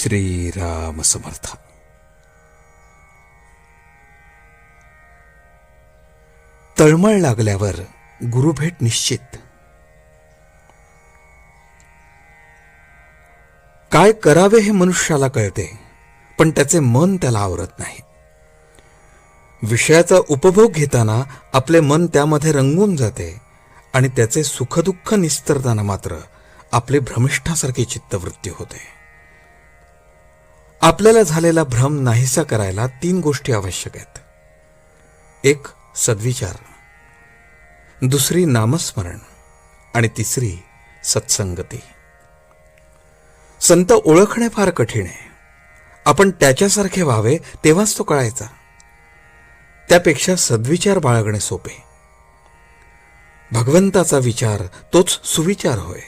श्रीराम समर्थ तळमळ लागल्यावर गुरुभेट निश्चित. काय करावे हे मनुष्याला कळते पण त्याचे मन त्याला आवरत नाही. विषयाचा उपभोग घेताना आपले मन त्यामध्ये रंगून जाते आणि त्याचे सुखदुःख निस्तरताना मात्र आपले भ्रमिष्ठासारखी चित्तवृत्ती होते. आपल्याला झालेला भ्रम नाहीसा करायला तीन गोष्टी आवश्यक आहेत. एक सद्विचार. दुसरी नामस्मरण. आणि तिसरी सत्संगती. संत ओळखणे फार कठीण आहे. आपण त्याच्यासारखे व्हावे तेव्हाच तो कळायचा. त्यापेक्षा सद्विचार बाळगणे सोपे. भगवंताचा विचार तोच सुविचार होय.